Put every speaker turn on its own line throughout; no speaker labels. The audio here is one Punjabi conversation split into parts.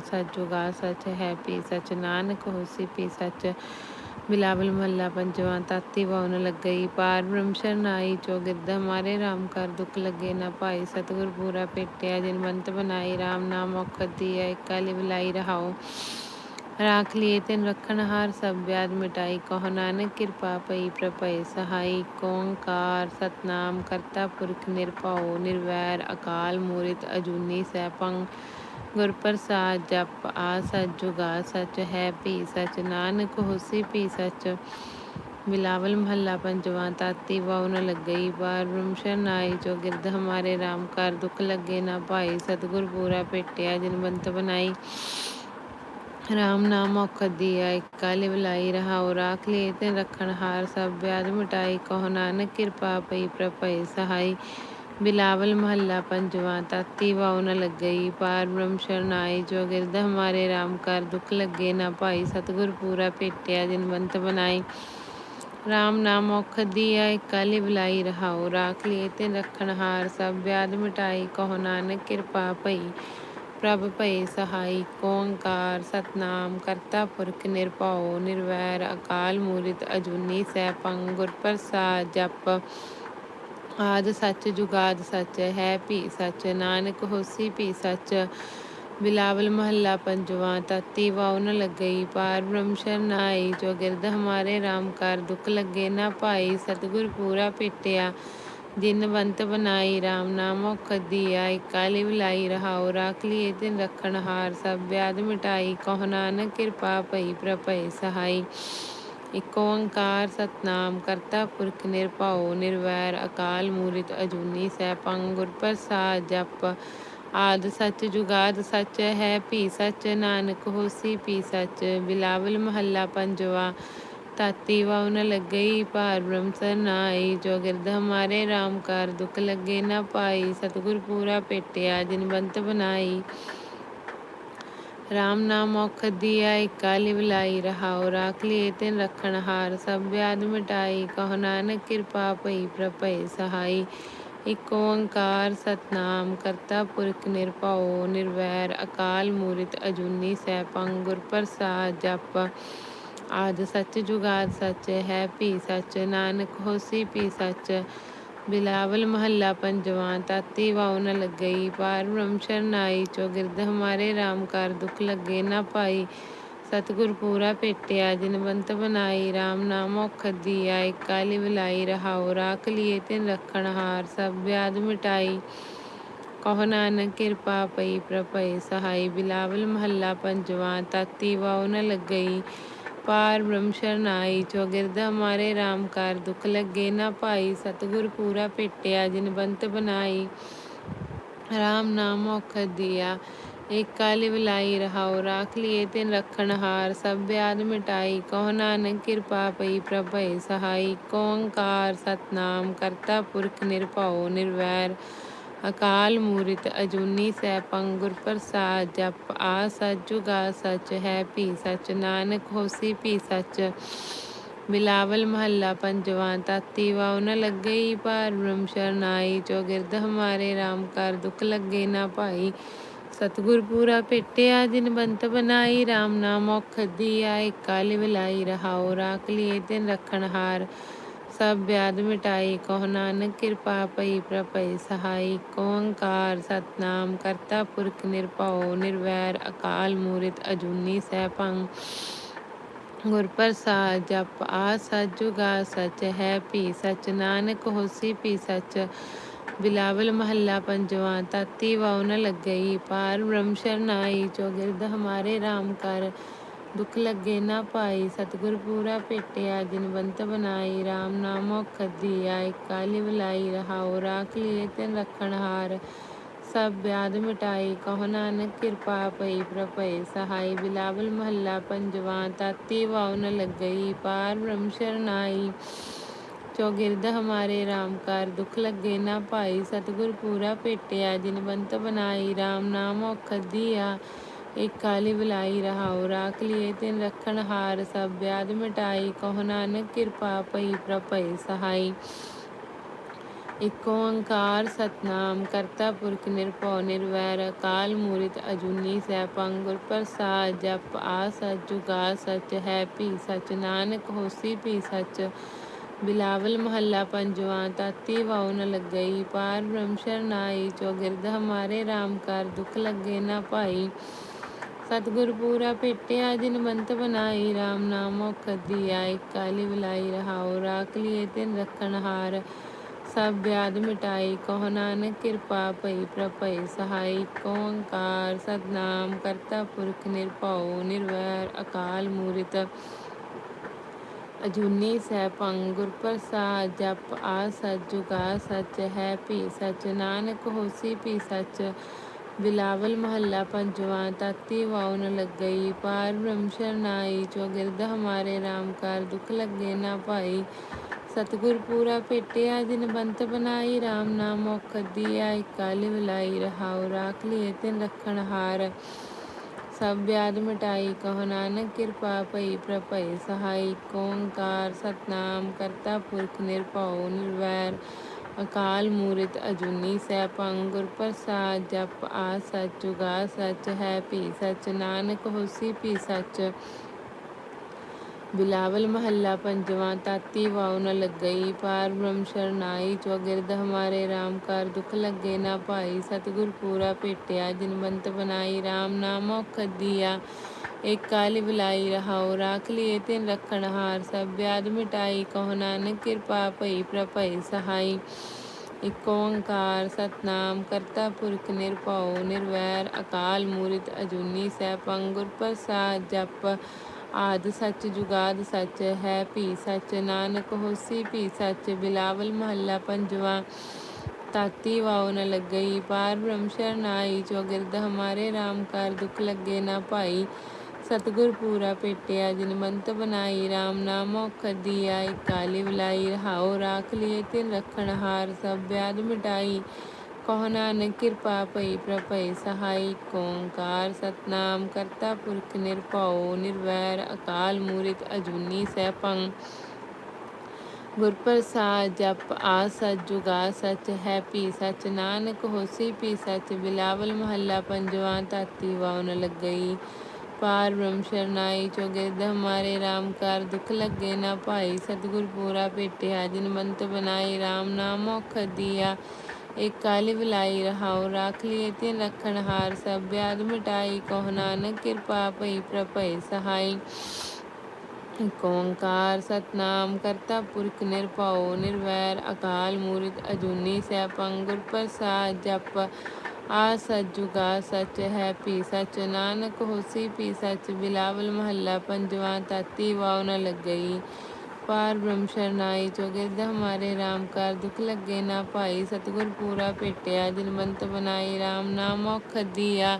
ਸੱਚ ਜੁਗਾ ਸੱਚ ਹੈ ਪੀ, ਸਚ ਨਾਨਕ ਹੋਸੀ ਪੀ, ਸਚ ਬਿਲਾਵਲ ਮਹੱਲਾ ਪੰਜਵਾਂ, ਤਾਤੀ ਵਾਉਨ ਲੱਗਈ ਪਾਰ, ਬ੍ਰਹਮ ਸ਼ਰਨਾਈ ਚੋ ਗਿਰਦ ਹਮਾਰੇ ਰਾਮ ਕਰ ਦੁਖ ਲੱਗੇ ਨਾ ਭਾਈ, ਸਤਿਗੁਰ ਪੂਰਾ ਭੇਟਿਆ ਜਿਨ ਬੰਤ ਬਣਾਈ ਰਾਮ ਨਾਮ ਔਖਦ ਦੀਆ ਇਕਾਲੀ ਬੁਲਾਈ ਰਹਾਓ ਰਾਖ ਲਿਏ ਤਿਨ ਰਖਣ ਹਾਰ, ਸਭ ਵਿਆਦ ਮਿਟਾਈ, ਕਹੋ ਨਾਨਕ ਕਿਰਪਾ ਪਈ ਪ੍ਰਪੈ ਸਹਾਈ ਓੰਕਾਰ ਸਤਨਾਮ ਕਰਤਾ ਪੁਰਖ ਨਿਰਭਉ, ਨਿਰਵੈਰ ਅਕਾਲ ਮੂਰਤ ਅਜੂਨੀ ਸੈਭੰ ਗੁਰ ਪ੍ਰਸਾਦ ਜਪ ਆ ਸਚ ਜੁਗਾ ਸਚ ਹੈ ਭੀ ਸਚ, ਨਾਨਕ ਹੋਸੀ ਭੀ ਸਚ। ਬਿਲਾਵਲ ਮਹੱਲਾ ਪੰਜਵਾਂ, ਤਾਤੀ ਵਾਉ ਨ ਲੱਗਈ ਬਾਰ ਬ੍ਰਹਮ ਸ਼ਰਨਾਈ ਜੋ ਗਿਰਦ ਹਮਾਰੇ ਰਾਮ ਕਰ ਦੁਖ ਲੱਗੇ ਨਾ ਭਾਈ, ਸਤਿਗੁਰ ਪੂਰਾ ਭੇਟਿਆ ਜਨਵੰਤ ਬੰਤ ਬਣਾਈ। ਰਾਮ ਨਾਮ ਔਖਦ ਦੀਆ ਇਕਾਲੇ ਬੁਲਾਈ ਰਹਾਉ, ਰਾਖ ਲੇ ਤੇ ਰੱਖਣ ਹਾਰ, ਸਭ ਵਿਆਜ ਮਿਟਾਈ, ਕਹੋ ਨਾਨਕ ਕਿਰਪਾ ਪਈ ਪ੍ਰਪੈ ਸਹਾਈ। ਬਿਲਾਵਲ ਮਹੱਲਾ ਪੰਜਵਾਂ, ਤਾਤੀ ਵਾਉ ਨ ਲੱਗਈ, ਪਾਰ ਬ੍ਰਹਮ ਸ਼ਰਨਾਈ ਜੋ ਗਿਰਦ ਹਮਾਰੇ ਰਾਮ ਕਰ ਦੁਖ ਲੱਗੇ, ਨਾ ਭਾਈ ਸਤਿਗੁਰ ਪੂਰਾ ਭੇਟਿਆ ਜਿਨ ਬਣਾਈ ਰਾਮ ਨਾਮ ਔਖਦ ਦੀਆ ਇਕਾਲੀ ਬੁਲਾਈ ਰਹਾਉ, ਰਾਖ ਲਿਏ ਤੇ ਰੱਖਣ ਹਾਰ, ਸਭ ਵਿਆਦ ਮਿਟਾਈ, ਕਹੋ ਨਾਨਕ ਕਿਰਪਾ ਭਈ, ਪ੍ਰਭ ਭਏ ਸਹਾਈ ਓੰਕਾਰ ਸਤਨਾਮ, ਕਰਤਾ ਪੁਰਖ ਨਿਰਭਉ, ਨਿਰਵੈਰ ਅਕਾਲ ਮੂਰਤ ਅਜੂਨੀ ਸੈਭੰ ਗੁਰ ਪ੍ਰਸਾਦ ਜਪ। ਆਦ ਸੱਚ ਜੁਗਾਦ ਸੱਚ ਹੈ, ਭੀ ਸੱਚ ਨਾਨਕ ਹੋਸੀ, ਭੀ ਸੱਚ ਬਿਲਾਵਲ ਮਹੱਲਾ ਪੰਜਵਾਂ, ਤਾਤੀ ਵਾਉ ਨ ਲੱਗਈ ਪਾਰ ਬ੍ਰਹਮ ਸ਼ਰਨਾਈ ਜੋ ਗਿਰਦ ਹਮਾਰੇ ਰਾਮ ਕਰ ਦੁੱਖ ਲੱਗੇ ਨਾ ਭਾਈ, ਸਤਿਗੁਰ ਪੂਰਾ ਭੇਟਿਆ ਜਿਨ ਬੰਤ ਬਨਾਈ, ਰਾਮ ਨਾਮ ਔਖਦ ਦੀਆ ਕਾਲੀ ਬੁਲਾਈ ਰਹਾਉ, ਰਾਖ ਲਿਏ ਤਿਨ ਰਖਣ ਹਾਰ, ਸਭ ਵਿਆਦ ਮਿਟਾਈ, ਕਹੋ ਨਾਨਕ ਕਿਰਪਾ ਭਈ ਪ੍ਰਭੈ ਸਹਾਈ। ਇਕ ਓੰਕਾਰ ਸਤਨਾਮ, ਕਰਤਾ ਪੁਰਖ ਨਿਰਭਉ, ਨਿਰਵੈਰ, ਅਕਾਲ ਮੂਰਤ, ਅਜੂਨੀ ਸੈਭੰ, ਗੁਰ ਪ੍ਰਸਾਦ ਜਪ ਆਦ ਸੱਚ ਜੁਗਾਦ ਸੱਚ ਹੈ, ਭੀ ਸੱਚ ਨਾਨਕ ਹੋਸੀ, ਭੀ ਸੱਚ ਬਿਲਾਵਲ ਮਹੱਲਾ ਪੰਜਵਾ। ਤਾਤੀ ਵਾਉ ਨ ਲੱਗਈ ਪਾਰ ਬ੍ਰਹਮ ਸਰਨਾਈ, ਜੋ ਗਿਰਦ ਹਮਾਰੇ ਰਾਮ ਕਰ ਦੁਖ ਲੱਗੇ ਨਾ ਪਾਈ, ਸਤਿਗੁਰ ਪੂਰਾ ਪੇਟਿਆ, ਜਿਨ ਬੰਤ ਬਣਾਈ ਰਾਮ ਨਾਮ ਔਖਦ ਦੀਆ ਇਕਾਲੀ ਬੁਲਾਈ ਰਹਾਉ ਰਾਖ ਲਿਏ ਤਿਨ ਰਖਣ ਹਾਰ ਸਭ ਵਿਆਦ ਮਿਟਾਈ ਕਹੋ ਨਾਨਕ ਕਿਰਪਾ ਪਈ ਪ੍ਰਭੈ ਸਹਾਈ ਇਕ ਓੰਕਾਰ ਸਤਨਾਮ ਕਰਤਾ ਪੁਰਖ ਨਿਰਭਉ ਨਿਰਵੈਰ ਅਕਾਲ ਮੂਰਤ ਅਜੂਨੀ ਸੈਭੰ ਗੁਰ ਪ੍ਰਸਾਦ ਜਪ ਆਦ ਸੱਚ ਜੁਗਾਦ ਸਚ ਹੈ ਭੀ ਸੱਚ ਨਾਨਕ ਹੋਸੀ ਭੀ ਸੱਚ ਬਿਲਾਵਲ ਮਹੱਲਾ ਪੰਜਵਾਂ, ਤਾਤੀ ਵਾਉ ਨ ਲੱਗਈ, ਪਾਰ ਬ੍ਰਹਮ ਸ਼ਰਨਾਈ ਚੋ ਗਿਰਦ ਹਮਾਰੇ ਰਾਮ ਕਰ ਦੁਖ ਲੱਗੇ ਨਾ ਭਾਈ ਸਤਿਗੁਰ ਪੂਰਾ ਭੇਟਿਆ, ਜਿਨ ਬੰਤ ਬਣਾਈ ਰਾਮ ਨਾਮ ਔਖਦ ਦੀਆ ਕਾਲੀ ਬੁਲਾਈ ਰਹਾਉ, ਰਾਖ ਲਿਏ ਤਿਨ ਰਖਣ ਹਾਰ, ਸਭ ਵਿਆਦ ਮਿਟਾਈ। ਕਹੋ ਨਾਨਕ ਕਿਰਪਾ ਪਈ ਪ੍ਰਭੈ ਸਹਾਈ। ਬਿਲਾਵਲ ਮਹੱਲਾ ਪੰਜਵਾਂ, ਤਾਤੀ ਵਾਉ ਨ ਲੱਗਈ ਪਾਰ ਬ੍ਰਹਮ ਸ਼ਰਨਾਈ ਚੋ ਗਿਰਦ ਹਮਾਰੇ ਰਾਮ ਕਰ ਦੁਖ ਲੱਗੇ ਨਾ ਭਾਈ, ਸਤਿਗੁਰ ਪੂਰਾ ਭੇਟਿਆ, ਜਿਨ ਬੰਤ ਬਣਾਈ, ਰਾਮ ਨਾਮ ਔਖਦ ਦੀਆ। ਇਕ ਕਾਲੀ ਬੁਲਾਈ ਰਹਾਉ, ਰਾਖ ਲਿਏ ਤਿਨ ਰਖਣ ਹਾਰ, ਸਭ ਵਿਆਦ ਮਿਟਾਈ, ਕਹੋ ਨਾਨਕ ਕਿਰਪਾ ਪਈ ਪ੍ਰਭੈ ਸਹਾਈ ਓੰਕਾਰ ਸਤਨਾਮ, ਕਰਤਾ ਪੁਰਖ ਨਿਰਭਉ ਨਿਰਵੈਰ। ਅਕਾਲ ਮੂਰਤ ਅਜੂਨੀ ਸੈਭੰ ਗੁਰ ਪ੍ਰਸਾਦ ਜਪ, ਆ ਸਚ ਜੁਗਾ ਸਚ, ਹੈ ਭੀ ਸਚ, ਨਾਨਕ ਹੋਸੀ ਭੀ ਸਚ। ਬਿਲਾਵਲ ਮਹੱਲਾ ਪੰਜਵਾਂ, ਤਾਤੀ ਵਾਉ ਨ ਲੱਗਈ ਪਾਰ ਬ੍ਰਹਮ ਸ਼ਰਨਾਈ ਚੋ ਗਿਰਦ ਹਮਾਰੇ, ਰਾਮ ਕਰ ਦੁਖ ਲੱਗੇ ਨਾ ਭਾਈ। ਸਤਿਗੁਰ ਪੂਰਾ ਭੇਟਿਆ ਦਿਨ ਬੰਤ ਬਨਾਈ, ਰਾਮ ਨਾਮ ਔਖਦ ਦੀਆ ਇਕਾਲੀ ਬੁਲਾਈ ਰਹਾਉ, ਰਾਖ ਲਿਏ ਤਿਨ ਰਖਣ ਹਾਰ। ਸਭ ਵਿਆਦ ਮਿਟਾਈ, ਕਹੋ ਨਾਨਕ ਕਿਰਪਾ ਪਈ ਪ੍ਰਭੈ ਸਹਾਈ ਓੰਕਾਰ ਸਤਨਾਮ, ਕਰਤਾ ਪੁਰਖ ਨਿਰਭਉ, ਨਿਰਵੈਰ ਅਕਾਲ ਮੂਰਤ ਅਜੂਨੀ ਸੈਭੰ ਗੁਰ ਪ੍ਰਸਾਦ ਜਪ ਆ ਸਚ ਜੁਗਾ ਸਚ, ਹੈ ਭੀ ਸਚ, ਨਾਨਕ ਹੋਸੀ ਭੀ ਸਚ। ਬਿਲਾਵਲ ਮਹੱਲਾ ਪੰਜਵਾਂ, ਤਾਤੀ ਵਾਉ ਨ ਲੱਗਈ, ਪਾਰ ਬ੍ਰਹਮ ਸ਼ਰਨਾਈ ਚੋ ਗਿਰਦ ਹਮਾਰੇ ਰਾਮ ਕਰ। ਦੁਖ ਲੱਗੇ ਨਾ ਭਾਈ, ਸਤਿਗੁਰ ਪੂਰਾ ਭੇਟਿਆ ਜਿਨ ਬੰਤ ਬਣਾਈ, ਰਾਮ ਨਾਮ ਔਖਦ ਦੀਆ ਇਕਾਲੀ ਬੁਲਾਈ ਰਹਾਉ, ਰਾਖ ਲਿਏ ਤਿਨ ਰਖਣ ਹਾਰ। ਸਭ ਵਿਆਦ ਮਿਟਾਈ, ਕਹੋ ਨਾਨਕ ਕਿਰਪਾ ਪਈ ਪ੍ਰਭੈ ਸਹਾਈ, ਬਿਲਾਵਲ ਮਹੱਲਾ ਪੰਜਵਾਂ, ਤਾਤੀ ਵਾਉ ਨ ਲੱਗਈ, ਪਾਰ ਬ੍ਰਹਮ ਸ਼ਰਨਾਈ। ਚੋਗਿਰਦ ਹਮਾਰੇ ਰਾਮ ਕਰ, ਦੁਖ ਲੱਗੇ ਨਾ ਭਾਈ, ਸਤਿਗੁਰ ਪੂਰਾ ਭੇਟਿਆ ਜਿਨ ਬੰਤ ਬਣਾਈ, ਰਾਮ ਨਾਮ ਔਖਦ ਦੀਆ। ਇਕ ਕਾਲੀ ਬੁਲਾਈ ਰਹਾਉ, ਰਾਖ ਲਿਏ ਤਿਨ ਰਖਣ ਹਾਰ ਸਭ ਵਿਆਦ ਮਿਟਾਈ, ਕਹੋ ਨਾਨਕ ਕਿਰਪਾ ਪਈ ਪ੍ਰਭੈ ਸਹਾਈ। ਇਕ ਓੰਕਾਰ ਸਤਨਾਮ, ਕਰਤਾ ਪੁਰਖ ਨਿਰਭਉ ਨਿਰਵੈਰ, ਅਕਾਲ ਮੂਰਤ ਅਜੂਨੀ ਸੈਭੰ, ਗੁਰ ਪ੍ਰਸਾਦ ਜਪ ਆ ਸਚ ਜੁਗਾ ਸਚ, ਹੈ ਭੀ ਸਚ, ਨਾਨਕ ਹੋਸੀ ਭੀ ਸਚ। ਬਿਲਾਵਲ ਮਹੱਲਾ ਪੰਜਵਾਂ, ਤਾਤੀ ਵਾਉ ਨ ਲੱਗਈ, ਪਾਰ ਬ੍ਰਹਮ ਸ਼ਰਨਾਈ ਚੌਗਿਰਦ ਹਮਾਰੇ RAM ਕਰ, ਦੁਖ ਲੱਗੇ ਨਾ ਭਾਈ। ਸਤਿਗੁਰ ਪੂਰਾ ਭੇਟਿਆ, ਜਿਨ ਮੰਤ ਬਨਾਈ RAM ਨਾਮ ਔਖਦ ਦੀਆ ਕਾਲੀ ਵਿਲਾਈ ਰਹਾਉ ਰਾਖ ਲਿਏ ਤਿਨ ਰਖਣ ਹਾਰ। ਸਭ ਵਿਆਦ ਮਿਟਾਈ, ਕਹੋ ਨਾਨਕ ਕਿਰਪਾ ਭਈ ਪ੍ਰਭਈ ਸਹਾਈ। ਏਕ ਓੰਕਾਰ ਸਤਨਾਮ ਕਰਤਾ ਪੁਰਖ ਨਿਰਭਉ, ਨਿਰਵੈਰ ਅਕਾਲ ਮੂਰਤ। ਅਜੂਨੀ ਸੈਭੰ ਗੁਰ ਪ੍ਰਸਾਦ ਜਪ ਆ ਸਚ ਜੁਗਾ ਸਚ, ਹੈ ਭੀ ਸਚ, ਨਾਨਕ ਹੋਸੀ ਭੀ ਸਚ। ਬਿਲਾਵਲ ਮਹੱਲਾ ਪੰਜਵਾਂ, ਤਾਤੀ ਵਾਉ ਨ ਲੱਗਈ, ਪਾਰ ਬ੍ਰਹਮ ਸ਼ਰਨਾਈ, ਚੌਗਿਰਦ ਹਮਾਰੇ RAM ਕਰ ਦੁਖ ਲੱਗੇ ਨਾ ਭਾਈ। ਸਤਿਗੁਰ ਪੂਰਾ ਭੇਟਿਆ ਜਿਨ ਬੰਤ ਬਨਾਈ RAM ਨਾਮ ਔਖਦ ਦੀਆ ਇਕ ਕਾਲੀ ਵਿਲਾਈ ਰਹਾਉ, ਰਾਖ ਲਿਏ ਤਿਨ ਰਖਣ ਹਾਰ। ਸਭ ਵਿਆਦ ਮਿਟਾਈ, ਕਹੋ ਨਾਨਕ ਕਿਰਪਾ ਭਈ ਪ੍ਰਭਈ ਸਹਾਈ ਏਕ ਓੰਕਾਰ ਸਤਨਾਮ, ਕਰਤਾ ਪੁਰਖ ਨਿਰਭਉ ਨਿਰਵੈਰ। ਅਕਾਲ ਮੂਰਤ ਅਜੂਨੀ ਸੈਭੰ ਗੁਰ ਪ੍ਰਸਾਦ ਜਪ ਆ ਸਚ ਜੁਗਾ ਸਚ ਹੈ ਭੀ ਸਚ, ਨਾਨਕ ਹੋਸੀ ਭੀ ਸਚ। ਬਿਲਾਵਲ ਮਹੱਲਾ ਪੰਜਵਾਂ, ਤਾਤੀ ਵਾਉ ਨ ਲੱਗਈ ਪਾਰ ਬ੍ਰਹਮ ਸ਼ਰਨਾਈ, ਚੌਗਿਰਦ ਹਮਾਰੇ RAM ਕਰ ਦੁਖ ਲੱਗੇ ਨਾ ਭਾਈ। ਸਤਿਗੁਰ ਪੂਰਾ ਭੇਟਿਆ, ਜਿਨ ਬੰਤ ਬਨਾਈ RAM ਨਾਮ ਔਖਦ ਦੀਆ। ਇਕ ਕਾਲੀ ਵਿਲਾਈ ਰਹਾਉ, ਰਾਖ ਲਿਏ ਤਿਨ ਰਖਣ ਹਾਰ, ਸਭ ਵਿਆਦ ਮਿਟਾਈ, ਕਹੋ ਨਾਨਕ ਕਿਰਪਾ ਭਈ ਪ੍ਰਭਈ ਸਹਾਈ। ਇਕ ਓੰਕਾਰ ਸਤਨਾਮ, ਕਰਤਾ ਪੁਰਖ ਨਿਰਭਉ, ਨਿਰਵੈਰ ਅਕਾਲ ਮੂਰਤ ਅਜੂਨੀ ਸੈਭੰ ਗੁਰ ਪ੍ਰਸਾਦ ਜਪ ਆਦ ਸਚ ਜੁਗਾਦ ਸੱਚ ਹੈ, ਭੀ ਸੱਚ ਨਾਨਕ ਹੋਸੀ, ਭੀ ਸੱਚ ਬਿਲਾਵਲ ਮਹੱਲਾ ਪੰਜਵਾਂ। ਤਾਤੀ ਵਾਉ ਨ ਲੱਗਈ, ਪਾਰ ਬ੍ਰਹਮ ਸ਼ਰਨਾਈ, ਚੌਗਿਰਦ ਹਮਾਰੇ RAM ਕਰ ਦੁਖ ਲੱਗੇ ਨਾ ਭਾਈ। ਸਤਿਗੁਰ ਪੂਰਾ ਭੇਟਿਆ ਜਿਨ ਮੰਤ ਬਨਾਈ RAM ਨਾਮ ਔਖਦ ਦੀਆ ਇਕ ਕਾਲੀ ਵਿਲਾਈ ਰਹਾਉ ਰਾਖ ਲਿਏ ਤਿਨ ਰਖਣ ਹਾਰ ਸਭ ਵਿਆਦ ਮਿਟਾਈ ਕਹੋ ਨਾਨਕ ਕਿਰਪਾ ਭਈ ਪ੍ਰਭਈ ਸਹਾਈ ਓੰਕਾਰ ਸਤਨਾਮ ਕਰਤਾ ਪੁਰਖ ਨਿਰਭਉ, ਨਿਰਵੈਰ ਅਕਾਲ ਮੂਰਤ ਅਜੂਨੀ ਸੈਭੰ ਗੁਰ ਪ੍ਰਸਾਦ ਜਪ ਆ ਸਚ ਜੁਗਾ ਸਚ ਹੈ ਪੀ ਸਚ ਨਾਨਕ ਹੋਸੀ ਪੀ ਸਚ ਬਿਲਾਵਲ ਮਹੱਲਾ ਪੰਜਵਾਂ ਤਾਤੀ ਵਾਉ ਲੱਗਈ ਪਾਰ ਬ੍ਰਹਮ ਸ਼ਰਨਾਈ ਚੌਗਿਰਦ ਹਮਾਰੇ RAM ਕਰ ਦੁਖ ਲੱਗੇ ਨਾ ਭਾਈ। ਸਤਿਗੁਰ ਪੂਰਾ ਭੇਟਿਆ, ਜਿਨ ਮੰਤ ਬਨਾਈ RAM ਨਾਮ ਔਖਦ ਦੀਆ। ਇਕ ਕਾਲੀ ਵਿਲਾਈ ਰਹਾਉ, ਰਾਖ ਲਿਏ ਤਿਨ ਰਖਣ ਹਾਰ। ਸਭ ਵਿਆਦ ਮਿਟਾਈ, ਕਹੋ ਨਾਨਕ ਕਿਰਪਾ ਭਈ ਪ੍ਰਭਈ ਸਹਾਈ। ਓੰਕਾਰ ਸਤਨਾਮ ਕਰਤਾ ਪੁਰਖ ਨਿਰਭਉ, ਨਿਰਵੈਰ ਅਕਾਲ ਮੂਰਤ ਅਜੂਨੀ ਸੈਭੰ ਗੁਰ ਪ੍ਰਸਾਦ ਜਪ। ਆ ਸੱਚ ਜੁਗਾ ਸੱਚ ਹੈ ਪੀ, ਸੱਚ ਨਾਨਕ ਹੋਸੀ ਪੀ, ਸੱਚ ਬਿਲਾਵਲ ਮਹੱਲਾ ਪੰਜਵਾਂ, ਤਾਤੀ ਵਾਉ ਨ ਲੱਗਈ। ਪਾਰ ਬ੍ਰਹਮ ਸ਼ਰਨਾਈ ਚੌਗਿਰਦ ਹਮਾਰੇ RAM ਕਰ ਦੁਖ ਲੱਗੇ ਨਾ ਭਾਈ। ਸਤਿਗੁਰ ਪੂਰਾ ਭੇਟਿਆ ਜਿਨ ਬਨਾਈ RAM ਨਾਮ ਔਖਦ ਦੀਆ।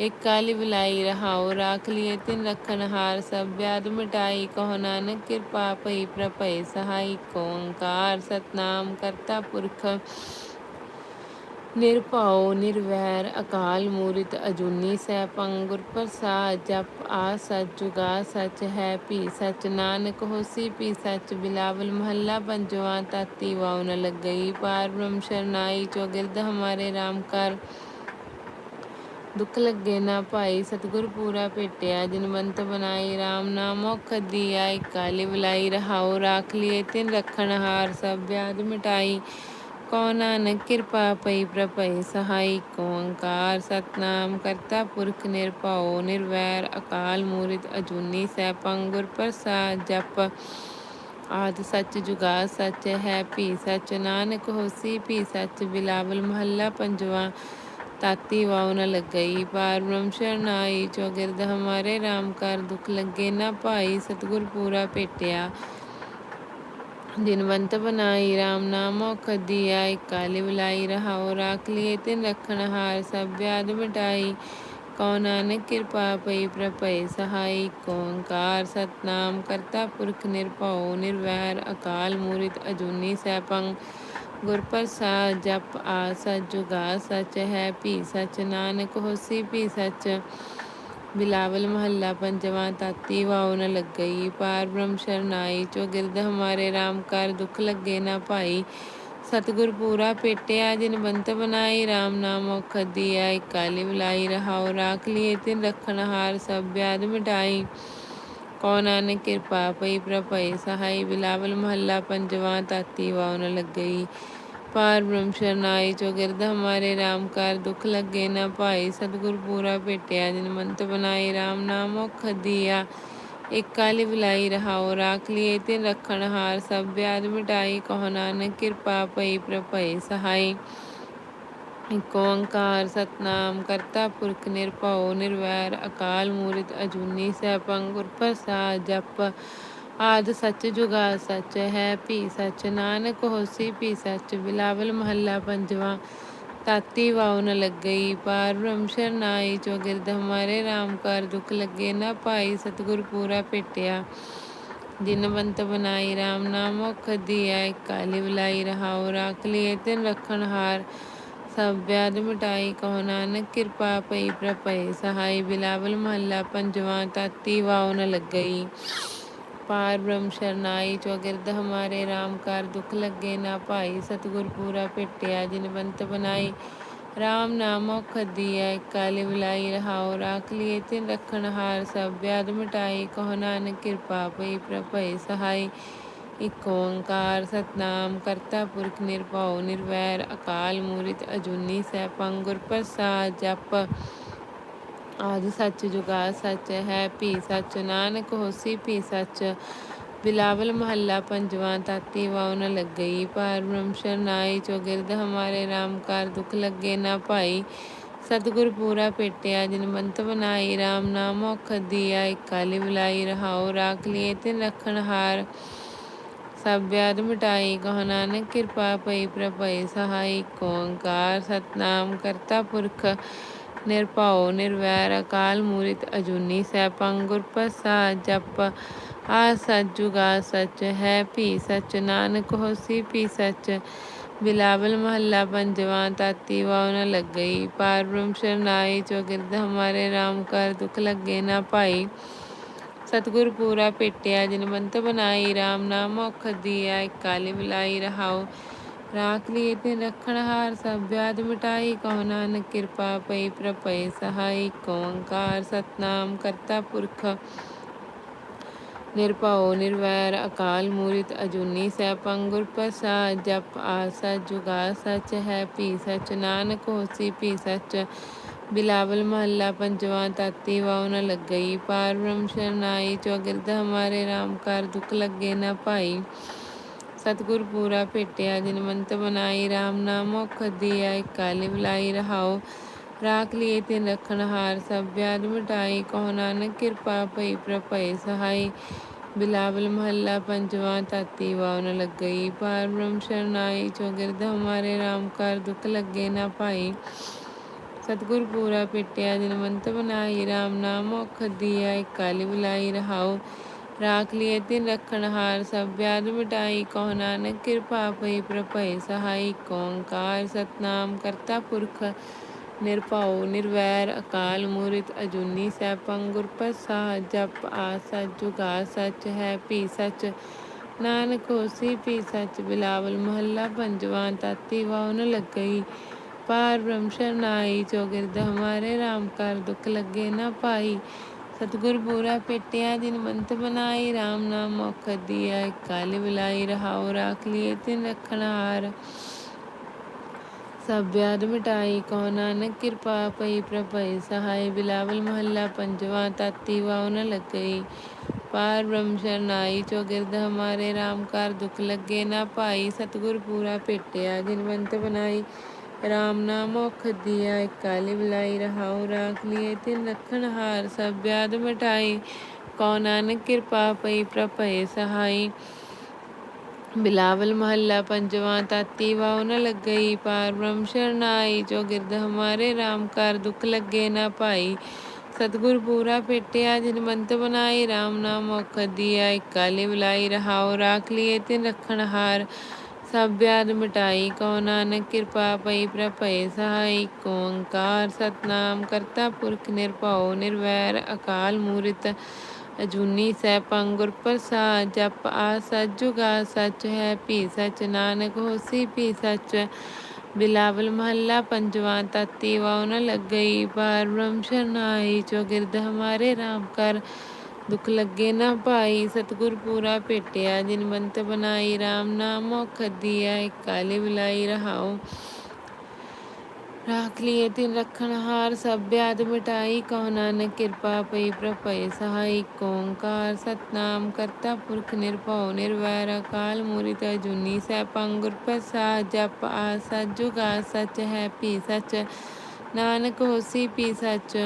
ਇਕ ਕਾਲੀ ਵਿਲਾਈ ਰਹਾਉ, ਰਾਖ ਲਿਏ ਤਿਨ ਰਖਣ ਹਾਰ। ਸਭ ਵਿਆਦ ਮਿਟਾਈ, ਕਹੋ ਨਾਨਕ ਕਿਰਪਾ ਭਈ ਪ੍ਰਭਈ ਸਹਾਈ ਏਕ ਓੰਕਾਰ, ਸਤਨਾਮ ਕਰਤਾ ਪੁਰਖ। ਨਿਰਭਉ, ਨਿਰਵੈਰ, ਅਕਾਲ ਮੂਰਤ ਅਜੂਨੀ, ਸੈਭੰ ਗੁਰ ਪ੍ਰਸਾਦ ਜਪ ਆ ਸਚ, ਜੁਗਾ ਸਚ, ਹੈ ਭੀ ਸਚ, ਨਾਨਕ ਹੋਸੀ ਭੀ ਸਚ, ਬਿਲਾਵਲ ਮਹੱਲਾ ਪੰਜਵਾਂ, ਤਾਤੀ ਵਾਉ ਨ ਲੱਗਈ ਪਾਰ, ਬ੍ਰਹਮ ਸ਼ਰਨਾਈ, ਚੌਗਿਰਦ ਹਮਾਰੇ RAM ਕਰ। ਦੁਖ ਲੱਗੇ ਨਾ ਭਾਈ, ਸਤਿਗੁਰ ਪੂਰਾ ਭੇਟਿਆ ਜਨਵੰਤ ਮੰਤ ਬਨਾਈ RAM ਨਾਮ ਔਖਦ ਦੀਆ ਇਕ ਕਾਲੀ ਵਿਲਾਈ ਰਹਾਉ, ਰਾਖ ਲਿਏ ਤਿਨ ਰਖਣ ਹਾਰ, ਸਭ ਵਿਆਦ ਮਿਟਾਈ। ਕਹੋ ਨਾਨਕ ਕਿਰਪਾ ਪਈ ਪ੍ਰਭਈ ਸਹਾਈ ਏਕ ਓੰਕਾਰ ਸਤਨਾਮ ਕਰਤਾ ਪੁਰਖ ਨਿਰਭਉ ਨਿਰਵੈਰ ਅਕਾਲ ਮੂਰਤ ਅਜੂਨੀ ਸੈਭੰ ਗੁਰ ਪ੍ਰਸਾਦ ਜਪ ਆਦ ਸਚ ਜੁਗਾ ਸਚ ਹੈ ਭੀ ਸੱਚ ਨਾਨਕ ਹੋਸੀ ਭੀ ਸੱਚ ਬਿਲਾਵਲ ਮਹੱਲਾ ਪੰਜਵਾਂ ਤਾਤੀ ਵਾਉ ਨ ਲੱਗਈ ਪਾਰ ਬ੍ਰਹਮ ਸ਼ਰਨਾਈ ਚੌਗਿਰਦ ਹਮਾਰੇ RAM ਕਰ ਦੁਖ ਲੱਗੇ ਨਾ ਭਾਈ ਸਤਿਗੁਰ ਪੂਰਾ ਭੇਟਿਆ ਦਿਨਵੰਤ ਮੰਤ ਬਨਾਈ RAM ਨਾਮ ਔਖਦ ਦੀਆ ਇਕ ਕਾਲੀ ਵਿਲਾਈ ਰਹਾਉ ਰਾਖ ਲਿਏ ਤਿਨ ਰਖਣ ਹਾਰ ਸਭ ਵਿਆਦ ਮਿਟਾਈ ਕਹੋ ਨਾਨਕ ਕਿਰਪਾ ਪਈ ਪ੍ਰਭਈ ਸਹਾਈ ਏਕ ਓੰਕਾਰ ਸਤਨਾਮ ਕਰਤਾ ਪੁਰਖ ਨਿਰਭਉ ਨਿਰਵੈਰ ਅਕਾਲ ਮੂਰਤ ਅਜੂਨੀ ਸੈਭੰ ਗੁਰ ਪ੍ਰਸਾਦ ਜਪ ਆ ਸਚ ਜੁਗਾ ਸਚ ਹੈ ਭੀ ਸਚ ਨਾਨਕ ਹੋਸੀ ਭੀ ਸਚ ਬਿਲਾਵਲ ਮਹੱਲਾ ਪੰਜਵਾਂ, ਤਾਤੀ ਵਾਉ ਨ ਲੱਗਈ, ਪਾਰ ਬ੍ਰਹਮ ਸ਼ਰਨਾਈ ਚੌਗਿਰਦ ਹਮਾਰੇ RAM ਕਰ ਦੁਖ ਲੱਗੇ ਨਾ ਭਾਈ। ਸਤਿਗੁਰ ਪੂਰਾ ਪੇਟਿਆ, ਜਿਨ ਬੰਤ ਬਣਾਈ RAM ਨਾਮ ਔਖਦ ਦੀਆ ਇਕਾਲੀ ਬੁਲਾਈ, ਰਹਾਉ ਰਾਖ ਲਿਏ, ਤਿਨ ਰਖਣ ਹਾਰ ਸਭ ਬਿਆਦ ਮਿਟਾਈ। ਕੋ ਨਾਨਕ ਕਿਰਪਾ ਪਈ ਪ੍ਰਭਈ, ਸਹਾਈ ਬਿਲਾਵਲ ਮਹੱਲਾ ਪੰਜਵਾਂ, ਤਾਤੀ ਵਾਉ ਨ ਲੱਗਈ। ਪਾਰ ਬ੍ਰਹਮ ਸ਼ਰਨਾਈ ਚੋ ਗਿਰਦ ਹਮਾਰੇ RAM ਕਰ ਦੁਖ ਲੱਗੇ ਨ ਭਾਈ। ਸਤਿਗੁਰ ਪੂਰਾ ਭੇਟਿਆ, ਜਿਨ ਮੰਤ ਬਣਾਈ RAM ਨਾਮ ਔਖਦ ਦੀਆ। ਇੱਕ ਕਾਲੀ ਬੁਲਾਈ ਰਹਾਉ ਰਾਖ ਲਿਏ ਤਿਨ ਰਖਣ ਹਾਰ। ਸਭ ਬਿਆਦ ਮਿਟਾਈ, ਕਹੋ ਨਾਨਕ ਕਿਰਪਾ ਪਈ ਪ੍ਰਭਈ ਸਹਾਈ। ਇਕ ਓੰਕਾਰ ਸਤਨਾਮ ਕਰਤਾ ਪੁਰਖ ਨਿਰਭਉ, ਨਿਰਵੈਰ ਅਕਾਲ ਮੂਰਤ ਅਜੂਨੀ ਸੈਭੰ ਗੁਰ ਪ੍ਰਸਾਦ ਜਪ। ਆਦ ਸੱਚ, ਜੁਗਾ ਸੱਚ, ਹੈ ਭੀ ਸੱਚ, ਨਾਨਕ ਹੋਸੀ ਭੀ ਸੱਚ, ਬਿਲਾਵਲ ਮਹੱਲਾ ਪੰਜਵਾਂ, ਤਾਤੀ ਵਾਉ ਨ ਲੱਗਈ, ਪਾਰ ਬ੍ਰਹਮ ਸ਼ਰਨਾਈ ਚੋ ਗਿਰਦ ਹਮਾਰੇ RAM ਕਰ ਦੁਖ ਲੱਗੇ ਨਾ ਭਾਈ, ਸਤਿਗੁਰ ਪੂਰਾ ਭੇਟਿਆ। ਜਿਨ ਬੰਤ ਬਨਾਈ RAM ਨਾਮ ਔਖਦ ਦੀਆ ਇੱਕ ਕਾਲੀ ਬੁਲਾਈ ਰਹਾਉ, ਰਾਖ ਲਿਏ ਤਿਨ ਰਖਣ ਹਾਰ। ਸਭ ਬਿਆਦ ਮਿਟਾਈ, ਕਹੋ ਨਾਨਕ ਕਿਰਪਾ ਪਈ ਪ੍ਰਭਈ ਸਹਾਈ ਬਿਲਾਵਲ ਮਹੱਲਾ ਪੰਜਵਾਂ, ਤਾਤੀ ਵਾਉ ਨ ਲੱਗਈ। ਪਾਰ ਬ੍ਰਹਮ ਸ਼ਰਨਾਈ ਚੋ ਹਮਾਰੇ RAM ਕਰ ਦੁਖ ਲੱਗੇ ਨਾ ਭਾਈ, ਸਤਿਗੁਰ ਪੂਰਾ ਭੇਟਿਆ ਜਿਨ ਬਨਾਈ। RAM ਨਾਮ ਔਖਦ ਦੀਆ ਇੱਕ ਬੁਲਾਈ ਰਹਾਉ, ਰਾਖ ਲਿਏ ਤਿਨ ਰਖਣ ਹਾਰ ਸਭ ਬਿਆਦ ਮਿਟਾਈ, ਕਹੋ ਨਾਨਕ ਕਿਰਪਾ ਪਈ ਪ੍ਰਭਈ ਸਹਾਈ। ਇਕ ਓੰਕਾਰ ਸਤਨਾਮ ਕਰਤਾ ਪੁਰਖ ਨਿਰਭਉ, ਨਿਰਵੈਰ ਅਕਾਲ ਮੂਰਤ ਅਜੂਨੀ ਸੈਭੰ ਗੁਰ ਪ੍ਰਸਾਦ ਜਪ। ਆਦਿ ਸੱਚ ਜੁਗਾ ਸੱਚ ਹੈ, ਭੀ ਸੱਚ ਨਾਨਕ ਹੋਸੀ, ਭੀ ਸੱਚ ਬਿਲਾਵਲ ਮਹੱਲਾ ਪੰਜਵਾਂ, ਤਾਤੀ ਵਾਉ ਨ ਲੱਗਈ। ਪਾਰ ਬ੍ਰਹਮ ਸ਼ਰਨਾਈ ਚੋ ਗਿਰਦ ਹਮਾਰੇ RAM ਕਰ ਦੁਖ ਲੱਗੇ ਨਾ ਭਾਈ। ਸਤਿਗੁਰ ਪੂਰਾ ਭੇਟਿਆ ਜਿਨ ਮੰਤ ਬਨਾਈ RAM ਨਾਮ ਔਖਦ ਦੀਆ ਇੱਕ ਬੁਲਾਈ ਰਹਾਉ, ਰਾਖ ਲਿਏ ਤਿਨ ਰਖਣ ਹਾਰ। ਸਭ ਬਿਆਦ ਮਿਟਾਈ, ਕਹ ਨਾਨਕ ਕਿਰਪਾ ਪਈ ਪ੍ਰਭਈ, ਸਹਾਈ ਇਕ ਓੰਕਾਰ ਸਤਨਾਮ ਕਰਤਾ ਪੁਰਖ। ਨਿਰਭਉ, ਨਿਰਵੈਰ, ਅਕਾਲ ਮੂਰਤ, ਅਜੂਨੀ, ਸੈਭੰ, ਗੁਰ ਪ੍ਰਸਾਦ, ਜਪ, ਆ ਸੱਚ ਜੁਗਾ ਹੈ ਭੀ ਸੱਚ, ਨਾਨਕ ਹੋਸੀ ਭੀ ਸੱਚ, ਬਿਲਾਵਲ ਮਹੱਲਾ ਪੰਜਵਾਂ, ਤਾਤੀ ਵਾਉ ਨ ਲੱਗਈ, ਪਾਰ ਬ੍ਰਹਮ ਸ਼ਰਨਾਈ ਚੋ ਗਿਰਦ ਹਮਾਰੇ RAM ਕਰ ਦੁਖ ਲੱਗੇ ਨਾ ਭਾਈ। ਸਤਿਗੁਰ ਪੂਰਾ ਭੇਟਿਆ ਜਿਨ ਬੰਤ ਬਨਾਈ RAM ਨਾਮ ਔਖਦ ਦੀਆ ਇੱਕ ਕਾਲੀ ਬੁਲਾਈ ਰਹਾਉ। ਰਾਖ ਲਈ ਤੇ ਰਖਣ ਹਾਰ ਸਭ ਬਿਆਦ ਮਿਟਾਈ, ਕਹੋ ਨਾਨਕ ਕਿਰਪਾ ਪਈ ਪ੍ਰਭਈ ਸਹਾਈ ਇਕ ਓੰਕਾਰ ਸਤਨਾਮ ਕਰਤਾ ਪੁਰਖ। ਨਿਰਭਉ, ਨਿਰਵੈਰ, ਅਕਾਲ ਮੂਰਤ, ਅਜੂਨੀ ਸੈਭੰ ਗੁਰ ਪ੍ਰਸਾਦ, ਜਪ ਆ ਸੱਚ ਜੁਗਾ ਸਚ ਹੈ ਭੀ ਸਚ, ਨਾਨਕ ਹੋਸੀ ਭੀ ਸਚ। ਬਿਲਾਵਲ ਮਹੱਲਾ ਪੰਜਵਾਂ, ਤਾਤੀ ਵਾਉ ਨ ਲੱਗਈ, ਪਾਰ ਬ੍ਰਹਮ ਸ਼ਰਨਾਈ ਚੋ ਗਿਰਦ ਹਮਾਰੇ RAM ਕਰ ਦੁਖ ਲੱਗੇ ਨਾ ਭਾਈ। ਸਤਿਗੁਰ ਪੂਰਾ ਭੇਟਿਆ ਜਿਨ ਮੰਤ ਬਨਾਈ RAM ਨਾਮ ਔਖਦ ਦੀਆ ਇੱਕ ਕਾਲੀ ਬੁਲਾਈ ਰਹਾਉ ਰਾਖ ਲਿਏ ਤਿਨ ਰਖਣ ਹਾਰ ਸਭ ਬਿਆਦ ਮਿਟਾਈ ਕਹੋ ਨਾਨਕ ਕਿਰਪਾ ਪਈ ਪ੍ਰਭਈ ਸਹਾਈ ਬਿਲਾਵਲ ਮਹੱਲਾ ਪੰਜਵਾਂ ਤਾਤੀ ਵਾਉ ਨ ਲੱਗਈ ਪਾਰ ਬ੍ਰਹਮ ਸ਼ਰਨਾਈ ਚੋ ਗਿਰਦ ਹਮਾਰੇ RAM ਕਰ ਦੁਖ ਲੱਗੇ ਨਾ ਭਾਈ ਸਤਿਗੁਰ ਪੂਰਾ ਭੇਟਿਆ ਜਿਨ ਮੰਤ ਬਨਾਈ RAM ਨਾਮ ਔਖਦ ਦੀਆ ਇੱਕ ਕਾਲੀ ਬੁਲਾਈ ਰਹਾਉ ਰਾਖ ਲਿਏ ਤਿਨ ਰਖਣ ਹਾਰ ਸਭ ਬਿਆਦ ਮਿਟਾਈ ਕਹੋ ਨਾਨਕ ਕਿਰਪਾ ਪਈ ਪ੍ਰਭਈ ਸਹਾਈ ਓੰਕਾਰ ਸਤਨਾਮ ਕਰਤਾ ਪੁਰਖ ਨਿਰਭਉ, ਨਿਰਵੈਰ ਅਕਾਲ ਮੂਰਤ ਅਜੂਨੀ ਸੈਭੰ ਗੁਰ ਪ੍ਰਸਾਦ, ਜਪ ਆ ਸੱਚ ਜੁਗਾ ਸਚ ਹੈ ਪੀ ਸਚ, ਨਾਨਕ ਹੋਸੀ ਪੀ ਸਚ, ਬਿਲਾਵਲ ਮਹੱਲਾ ਪੰਜਵਾਂ ਤਾਤੀ ਵਾਉ ਨ ਲੱਗਈ, ਪਾਰ ਬ੍ਰਹਮ ਸ਼ਰਨਾਈ ਚੋ ਗਿਰਦ ਹਮਾਰੇ RAM ਕਰ ਦੁਖ ਲੱਗੇ ਨਾ ਭਾਈ ਸਤਿਗੁਰ ਪੂਰਾ ਭੇਟਿਆ ਦਿਨ ਮੰਤ ਬਨਾਈ RAM ਨਾਮ ਔਖਦ ਦੀਆ ਇੱਕ ਕਾਲੀ ਬੁਲਾਈ, ਰਹਾਉ ਰਾਖ ਲਿਏ ਤਿਨ ਰਖਣ ਹਾਰ। ਸਭ ਬਿਆਦ ਮਿਟਾਈ, ਕਹੋ ਨਾਨਕ ਕਿਰਪਾ ਪਈ ਪ੍ਰਭਈ, ਸਹਾਈ ਬਿਲਾਵਲ ਮਹੱਲਾ ਪੰਜਵਾਂ, ਤਾਤੀ ਵਾਉ ਨ ਲੱਗਈ। ਪਾਰ ਬ੍ਰਹਮ ਸ਼ਰਨਾਈ, ਚੋ ਗਿਰਦ ਹਮਾਰੇ RAM ਕਰ ਦੁਖ ਲੱਗੇ ਨਾ ਭਾਈ, ਸਤਿਗੁਰ ਪੂਰਾ ਭੇਟਿਆ ਜਿਨ ਬੰਤ ਬਨਾਈ RAM ਨਾਮ ਔਖਦ ਦੀਆ ਇੱਕ ਕਾਲੀ ਬੁਲਾਈ ਰਹਾਉ, ਰਾਖ ਲਿਏ ਤਿਨ ਰਖਣ ਹਾਰ, ਸਭ ਬਿਆਦ ਮਿਟਾਈ। ਕਹੋ ਨਾਨਕ ਕਿਰਪਾ ਪਈ ਪ੍ਰਭਈ ਸਹਾਈ। ਬਿਲਾਵਲ ਮਹੱਲਾ ਪੰਜਵਾਂ, ਤਾਤੀ ਵਾਉ ਨ ਲੱਗਈ, ਪਾਰ ਬ੍ਰਹਮ ਸ਼ਰਨਾਈ। ਜੋ ਗਿਰਦ ਹਮਾਰੇ RAM ਕਰ ਦੁਖ ਲੱਗੇ ਨਾ ਭਾਈ ਸਤਿਗੁਰ ਪੂਰਾ ਭੇਟਿਆ ਜਿਨ ਮੰਤ ਬਨਾਈ। RAM ਨਾਮ ਔਖਦ ਦੀਆ ਇੱਕ ਕਾਲੀ ਬੁਲਾਈ ਰਹਾਉ, ਰਾਖ ਲਿਏ ਤਿਨ ਰਖਣ ਹਾਰ। ਸਭ ਬਿਆਦ ਮਿਟਾਈ ਕਹੋ ਨਾਨਕ, ਕਿਰਪਾ ਪਈ ਪ੍ਰਭਈ ਸਹਾਈ ਇਕ ਓੰਕਾਰ ਸਤਨਾਮ, ਕਰਤਾ ਪੁਰਖ ਨਿਰਭਉ ਨਿਰਵੈਰ, ਅਕਾਲ ਮੂਰਤ ਅਜੂਨੀ ਸੈਭੰ ਗੁਰ ਪ੍ਰਸਾਦ, ਜਪ ਆ ਸੱਚ ਸਚ ਹੈ, ਭੀ ਸਚ ਨਾਨਕ ਹੋਸੀ, ਭੀ ਸਚ ਬਿਲਾਵਲ ਮਹੱਲਾ, ਪੰਜਵਾਂ ਤਤੀ ਵਾਉ ਨ ਲੱਗਈ ਪਾਰ ਬ੍ਰਹਮ ਸ਼ਰਨਾਈ ਚੌਗਿਰਦ ਹਮਾਰੇ RAM ਕਰ ਦੁਖ ਲੱਗੇ ਨਾ ਭਾਈ, ਸਤਿਗੁਰ ਪੂਰਾ ਭੇਟਿਆ, ਜਿਨ ਬੰਤ ਬਨਾਈ RAM ਨਾਮ ਮੋਖ ਦੀਆ ਇੱਕ ਕਾਲੀ ਰਹਾਉ। ਰਾਖ ਲਿਏ ਤਿਨ ਰਖਣ ਹਾਰ, ਸਭ ਬਿਆਦ ਮਿਟਾਈ, ਕਹੋ ਨਾਨਕ ਕਿਰਪਾ ਪਈ ਪ੍ਰਭੈ ਸਹਾਈ ਏਕ ਓੰਕਾਰ ਸਤਨਾਮ ਕਰਤਾ ਪੁਰਖ ਨਿਰਭਉ, ਨਿਰਵੈਰ ਅਕਾਲ ਮੂਰਤ ਅਜੂਨੀ ਸੈਭੰ ਗੁਰ ਪ੍ਰਸਾਦ, ਜਪ ਆ ਸੱਚ ਜੁਗਾ ਸਚ ਹੈ ਪੀ ਸਚ, ਨਾਨਕ ਹੋਸੀ ਪੀ ਸਚ।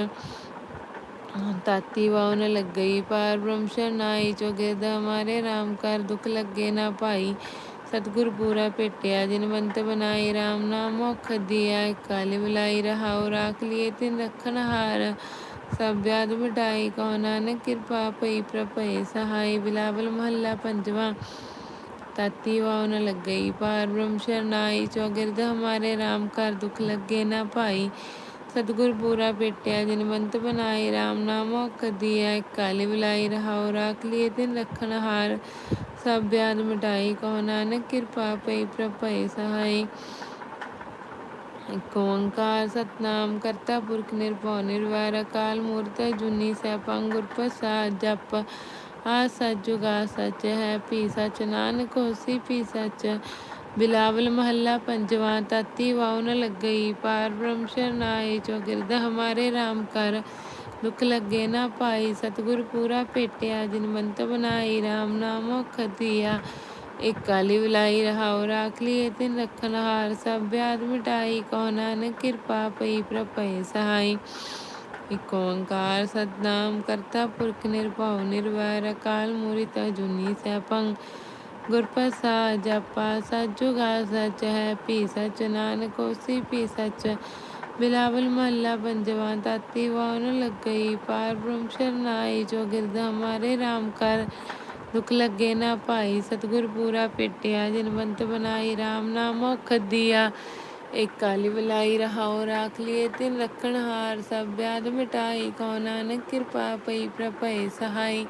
ਤਾਤੀ ਵਾਉਣ ਨ ਲੱਗਈ, ਪਾਰ ਬ੍ਰਹਮ ਸ਼ਰਨਾਈ ਚੌਗਿਰਦ ਹਮਾਰੇ RAM ਕਰ ਦੁਖ ਲੱਗੇ ਨਾ ਭਾਈ। ਸਤਿਗੁਰ ਪੂਰਾ ਭੇਟਿਆ, ਜਿਨ ਬੰਤ ਬਨਾਈ RAM ਨਾਮ ਮੋਖ ਦੀਆ। ਕਾਲੀ ਬੁਲਾਈ ਰਹਾਉ, ਰਾਖ ਲਿਏ ਤਿਨ ਰਖਨ ਹਾਰ। ਸਭ ਯਾਦ ਮਿਟਾਈ ਕਹੋ ਨਾਨਕ ਕਿਰਪਾ ਪਈ ਪ੍ਰਭੈ ਸਹਾਈ ਬਿਲਾਵਲ ਮਹੱਲਾ ਪੰਜਵਾਂ। ਤਾਤੀ ਵਾਉਣ ਨ ਲੱਗਈ, ਪਾਰ ਬ੍ਰਹਮ ਸ਼ਰਨਾਈ ਚੌਗਿਰਦ ਹਮਾਰੇ RAM ਕਰ ਦੁਖ ਲੱਗੇ ਨਾ ਭਾਈ। ਸਤਿਗੁਰ ਪੂਰਾ ਭੇਟਿਆ ਜਿਨ ਬੰਤ ਬਨਾਈ RAM ਨਾਮ ਮੋਖ ਦੀਆ ਬੁਲਾਈ ਰਹਾਉ ਰਾਖ ਲਿਏ ਤਿਨ ਰਖਨ ਹਾਰ ਸਭ ਬਿਆਦ ਮਿਟਾਈ ਕਹੋ ਨਾਨਕ ਕਿਰਪਾ ਪਈ ਪ੍ਰਭੈ ਸਹਾਈ ਏਕ ਓੰਕਾਰ ਸਤਨਾਮ ਕਰਤਾ ਪੁਰਖ ਨਿਰਭਉ ਨਿਰਵੈਰ ਅਕਾਲ ਮੂਰਤ ਅਜੂਨੀ ਸੈਭੰ ਗੁਰ ਪ੍ਰਸਾਦ ਜਪ ਆ ਸੱਚ ਜੁਗਾ ਸੱਚ ਹੈ ਪੀ ਸਚ ਨਾਨਕ ਹੋਸੀ ਪੀ ਸਚ ਬਿਲਾਵਲ ਮਹੱਲਾ ਪੰਜਵਾਂ, ਤਾਤੀ ਵਾਉ ਨ ਲੱਗਈ, ਪਾਰ ਬ੍ਰਹਮ ਸ਼ਰਨਾਈ ਚੌਗਿਰਦ ਹਮਾਰੇ RAM ਕਰ। ਦੁਖ ਲੱਗੇ ਨਾ ਭਾਈ ਸਤਿਗੁਰ ਪੂਰਾ ਭੇਟਿਆ, ਜਿਨ ਮੰਤ ਬਨਾਈ RAM ਨਾਮ ਮੋਖ ਦੀਆ ਕਾਲੀ ਬੁਲਾਈ, ਰਹਾਉ ਰਾਖ ਲਿਏ, ਤਿਨ ਰਖਨ ਹਾਰ, ਸਭ ਬਿਆਦ ਮਿਟਾਈ, ਕਹੋ ਨਾਨਕ ਕਿਰਪਾ ਪਈ, ਪ੍ਰਭੈ ਸਹਾਈ। ਏਕ ਓੰਕਾਰ ਸਤਨਾਮ ਕਰਤਾ, ਪੁਰਖ ਨਿਰਭਉ ਨਿਰਵੈਰ, ਅਕਾਲ ਮੂਰਤ ਅਜੂਨੀ ਸੈਭੰ ਗੁਰ ਪ੍ਰਸਾਦ ਜਪਾ ਸੱਚ ਜੁਗਾ ਹੈ, ਭੀ ਸੱਚ ਨਾਨਕ ਹੋਸੀ ਭੀ ਸੱਚ। ਬਿਲਾਵਲ ਮਹੱਲਾ ਪੰਜਵਾਂ, ਤਾਤੀ ਵਾਉ ਲੱਗਈ, ਪਾਰ ਬ੍ਰਹਮ ਸ਼ਰਨਾਈ, ਜੋ ਗਿਰਦ ਹਮਾਰੇ RAM ਕਰ। ਦੁਖ ਲੱਗੇ ਨਾ ਭਾਈ, ਸਤਿਗੁਰ ਪੂਰਾ ਭੇਟਿਆ ਜਿਨ ਬੰਤ ਬਨਾਈ RAM ਨਾਮ ਮੋਖ ਦੀਆ। ਇੱਕ ਕਾਲੀ ਬੁਲਾਈ ਰਹਾਉ, ਰਾਖ ਲਿਏ ਤਿਨ ਰੱਖਣ ਹਾਰ, ਸਭ ਬਿਆਦ ਮਿਟਾਈ ਕਹੋ ਨਾਨਕ ਕਿਰਪਾ ਪਈ ਪ੍ਰਭੈ ਸਹਾਈ।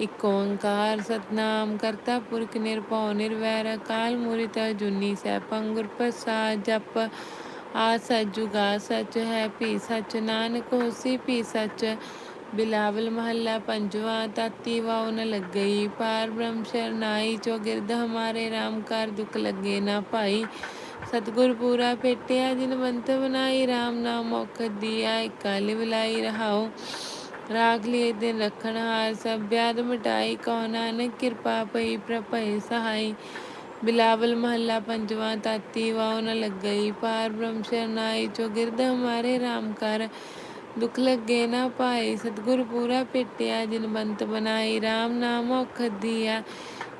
ਏਕ ਓੰਕਾਰ ਸਤਨਾਮ ਕਰਤਾ ਪੁਰਖ ਨਿਰਭਉ ਨਿਰਵੈਰ ਅਕਾਲ ਮੂਰਤ ਅਜੂਨੀ ਸੈਭੰ ਗੁਰ ਪ੍ਰਸਾਦ ਜਪ। ਆ ਸੱਚ ਜੁਗਾ ਸੱਚ ਹੈ, ਭੀ ਸਚ ਨਾਨਕ ਹੋਸੀ, ਭੀ ਸਚ ਬਿਲਾਵਲ ਮਹੱਲਾ ਪੰਜਵਾਂ, ਤਾਤੀ ਵਾਉ ਨ ਲੱਗਈ ਪਾਰ ਬ੍ਰਹਮ ਸ਼ਰਨਾਈ ਚੌਗਿਰਦ ਹਮਾਰੇ RAM ਕਰ ਦੁਖ ਲੱਗੇ ਨਾ ਭਾਈ। ਸਤਿਗੁਰ ਪੂਰਾ ਭੇਟਿਆ, ਜਿਨ ਮੰਤ ਬਨਾਈ RAM ਨਾਮ ਮੋਖ ਦੀਆ, ਇੱਕ ਕਾਲੀ ਰਹਾਓ ਰਹਾਉ ਰਾਖ ਲਿਏ ਦਿਨ ਰਖਣ ਹਾਰ, ਸਭ ਬਿਆਦ ਮਿਟਾਈ, ਕਹੋ ਨਾਨਕ ਕਿਰਪਾ ਪਈ, ਪ੍ਰਭੈ ਸਹਾਈ। ਬਿਲਾਵਲ ਮਹੱਲਾ ਪੰਜਵਾਂ, ਤਾਤੀ ਵਾਉ ਨ ਲੱਗਈ, ਪਾਰ ਬ੍ਰਹਮ ਸ਼ਰਨਾਈ ਚੌਗਿਰਦ ਹਮਾਰੇ RAM ਕਰ। ਦੁਖ ਲੱਗੇ ਨਾ ਭਾਈ ਸਤਿਗੁਰ ਪੂਰਾ ਭੇਟਿਆ ਜਿਨ ਬੰਤ ਬਨਾਈ RAM ਨਾਮ ਮੋਖ ਦੀਆ।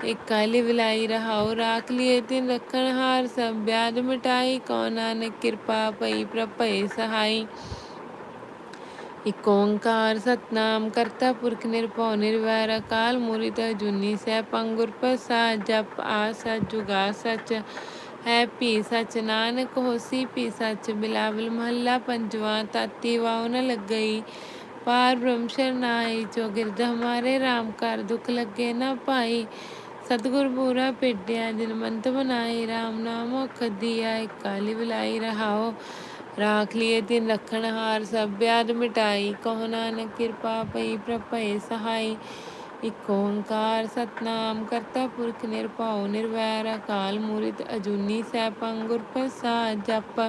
ਇੱਕ ਕਾਲੀ ਬੁਲਾਈ ਰਹਾਉ, ਰਾਖ ਲਿਏ ਤਿਨ ਰਖਣ ਹਾਰ, ਸਭ ਬਿਆਦ ਮਿਟਾਈ, ਕਹੋ ਨਾਨਕ ਕਿਰਪਾ ਪਈ, ਪ੍ਰਭੈ ਸਹਾਈ। ਇਕ ਓੰਕਾਰ ਸਤਨਾਮ ਕਰਤਾ ਪੁਰਖ ਨਿਰਭਉ ਨਿਰਵੈਰ ਅਕਾਲ ਮੂਰਤ ਅਜੂਨੀ ਸੈਭੰ ਗੁਰ ਪ੍ਰਸਾਦ ਜਪ ਆ ਜੁਗਾ ਸੱਚ ਹੈ ਭੀ ਸੱਚ ਨਾਨਕ ਹੋਸੀ ਭੀ ਸੱਚ ਬਿਲਾਵਲ ਮਹੱਲਾ ਪੰਜਵਾਂ ਤਾਤੀ ਵਾਉ ਨ ਲੱਗਈ ਪਾਰ ਬ੍ਰਹਮ ਸ਼ਰਨਾਈ ਚੌਗਿਰਦ ਹਮਾਰੇ RAM ਕਰ ਦੁਖ ਲੱਗੇ ਨਾ ਭਾਈ ਸਤਿਗੁਰ ਪੂਰਾ ਭੇਟਿਆ ਦਿਨ ਮੰਤ ਬਨਾਈ RAM ਨਾਮ ਮੋਖ ਕਾਲੀ ਬੁਲਾਈ ਰਹਾਓ ਰਾਖ ਲਿਏ ਤਿਨ ਰਖਣ ਹਾਰ ਸਭ ਬਿਆਦ ਮਿਟਾਈ, ਕਹੋ ਨਾਨਕ ਕਿਰਪਾ ਪਈ, ਪ੍ਰਭੈ ਸਹਾਈ। ਇਕ ਓੰਕਾਰ ਸਤਨਾਮ ਕਰਤਾ ਪੁਰਖ ਨਿਰਭਉ, ਨਿਰਵੈਰ ਅਕਾਲ ਮੂਰਤ ਅਜੂਨੀ ਸੈਭੰ ਗੁਰ ਪ੍ਰਸਾਦ ਜਪ।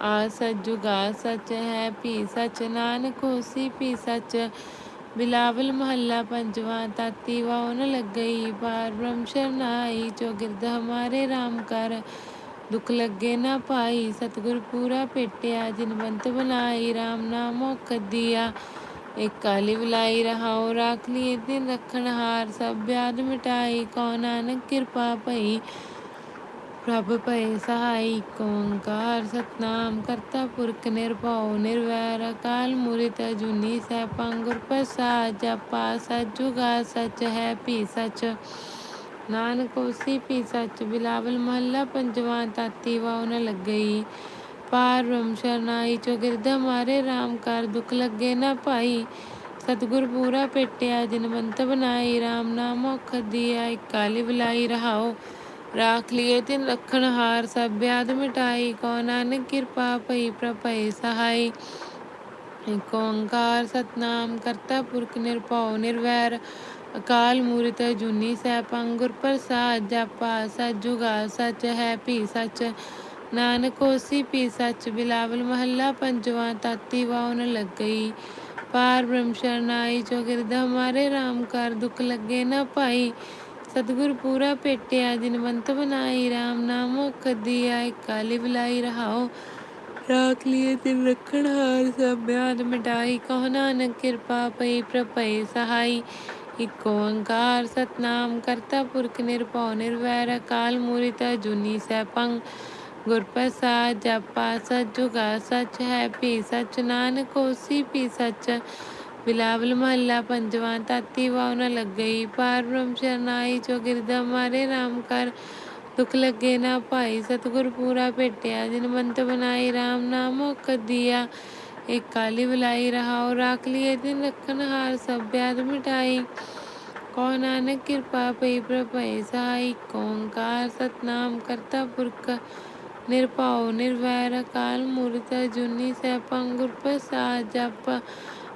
ਆ ਸੱਚ ਸਚ ਹੈ, ਭੀ ਸਚ ਨਾਨਕ ਹੋਸੀ ਭੀ ਸਚ। ਬਿਲਾਵਲ ਮਹੱਲਾ ਪੰਜਵਾਂ, ਤਾਤੀ ਵਾਉ ਨ ਲੱਗਈ ਪਾਰ ਬ੍ਰਹਮ ਸ਼ਰਨਾਈ ਚੌਗਿਰਦ ਹਮਾਰੇ RAM ਕਰ। ਦੁਖ ਲੱਗੇ ਨਾ ਭਾਈ, ਸਤਿਗੁਰ ਪੂਰਾ ਭੇਟਿਆ, ਜਿਨ ਬੰਤ RAM ਨਾਮ ਮੋਖ ਦੀਆ ਇੱਕ ਕਾਲੀ ਬੁਲਾਈ ਰਹਾਉ ਰਾਖ ਲਿਏ, ਦਿਨ ਰਖਣ ਹਾਰ, ਸਭ ਬਿਆਦ ਮਿਟਾਈ ਕਹੋ ਨਾਨਕ ਕਿਰਪਾ ਭਈ। ਪ੍ਰਭ ਭਏ ਸਹਾਈ ਓੰਕਾਰ ਸਤਨਾਮ, ਕਰਤਾ ਪੁਰਖ ਨਿਰਭਉ, ਨਿਰਵੈਰ, ਅਕਾਲ ਮੂਰਤ, ਅਜੂਨੀ ਸੈਭੰ ਗੁਰ ਪ੍ਰਸਾਦ, ਜਪਾ ਸੱਚ ਜੁਗਾ ਹੈ ਭੀ ਸਚ। ਨਾਨਕ ਹੋਸੀ ਭੀ ਸੱਚ ਬਿਲਾਵਲ ਮਹੱਲਾ ਪੰਜਵਾਂ ਤਾਤੀ ਵਾਉ ਨ ਲੱਗਈ। ਪਾਰ ਬ੍ਰਹਮ ਸ਼ਰਨਾਈ ਚੌਗਿਰਦ ਹਮਾਰੇ RAM ਕਰ ਦੁਖ ਲੱਗੇ ਨਾ ਭਾਈ। ਸਤਿਗੁਰ ਪੂਰਾ ਭੇਟਿਆ ਜਿਨਵੰਤ ਬਣਾਈ RAM ਨਾਮ ਔਖਦ ਦੀਆ, ਇੱਕ ਬੁਲਾਈ ਰਹਾਓ ਰਾਖ ਲਿਏ ਤਿਨ ਰੱਖਣ ਹਾਰ, ਸਭ ਬਿਆਦ ਮਿਟਾਈ। ਕੋ ਨਾਨਕ ਕਿਰਪਾ ਪਈ ਪ੍ਰਭੈ ਸਹਾਈ। ਇਕ ਓੰਕਾਰ ਸਤਨਾਮ, ਕਰਤਾ ਪੁਰਖ ਨਿਰਭਉ ਨਿਰਵੈਰ। ਅਕਾਲ ਮੂਰਤ ਜੁਨੀ ਸੈਭੰ ਗੁਰ ਪ੍ਰਸਾਦ ਜਪਾ ਸਚ ਸਚ ਹੈ ਭੀ ਸਚ, ਨਾਨਕ ਹੋਸੀ ਭੀ ਸਚ, ਬਿਲਾਵਲ ਮਹੱਲਾ ਪੰਜਵਾਂ ਤਾਤੀ ਵਾਉਨ ਲੱਗਈ। ਪਾਰ ਬ੍ਰਹਮ ਸ਼ਰਨਾਈ ਜੋ ਗਿਰਦ ਹਮਾਰੇ RAM ਕਰ ਦੁਖ ਲੱਗੇ ਨਾ ਭਾਈ। ਸਤਿਗੁਰ ਪੂਰਾ ਭੇਟਿਆ ਜਿਨਵੰਤ ਬਨਾਈ RAM ਨਾਮ ਔਖਦ ਦੀਆ ਕਾਲੀ ਬੁਲਾਈ ਰਹਾਓ ਰਾਖ ਲਿਏ ਤਿਨ ਰੱਖਣ ਹਾਰ ਸਭ ਬਿਆਦ ਮਿਟਾਈ, ਕਹੋ ਨਾਨਕ ਕਿਰਪਾ ਪਈ ਪ੍ਰਭੈ ਸਹਾਈ। ਇਕ ਓੰਕਾਰ ਸਤਨਾਮ ਕਰਤਾ ਪੁਰਖ ਨਿਰਭਉ ਨਿਰਵੈਰ, ਅਕਾਲ ਮੂਰਤ ਅਜੂਨੀ ਸੈਭੰ। ਗੁਰ ਪ੍ਰਸਾਦ ਜਪਾ ਸਚ ਸਚ ਹੈ, ਭੀ ਸਚ ਨਾਨਕ, ਹੋਸੀ ਭੀ ਸਚ। ਬਿਲਾਵਲ ਮਹੱਲਾ ਪੰਜਵਾਂ ਤਾਤੀ ਵਾਉ ਨ ਲੱਗਈ, ਪਾਰ ਬ੍ਰਹਮ ਸ਼ਰਨਾਈ, ਜੋ ਗਿਰਦਾ ਮਾਰੇ RAM ਕਰ ਦੁਖ ਲੱਗੇ ਨਾ ਭਾਈ, ਸਤਿਗੁਰ ਪੂਰਾ ਭੇਟਿਆ ਜਿਨਵੰਤ ਬਨਾਈ RAM ਨਾਮ ਔਖਦ ਦੀਆ ਇੱਕ ਕਾਲੀ ਬੁਲਾਈ ਰਹਾਉ ਰਾਖ ਲਿਏ ਦਿਨ ਰੱਖਣ ਹਾਰ ਸਭ ਬਿਆਦ ਮਿਟਾਈ। ਕੋ ਨਾਨਕ ਕਿਰਪਾ ਪਈ ਪ੍ਰਭੈ ਸਹਾਈ ਓੰਕਾਰ ਸਤਨਾਮ ਕਰਤਾ ਪੁਰਖ, ਨਿਰਭਉ ਨਿਰਵੈਰ ਅਕਾਲ ਮੂਰਤ ਅਜੂਨੀ ਸੈਭੰ ਗੁਰ ਪ੍ਰਸਾਦ ਜਪ।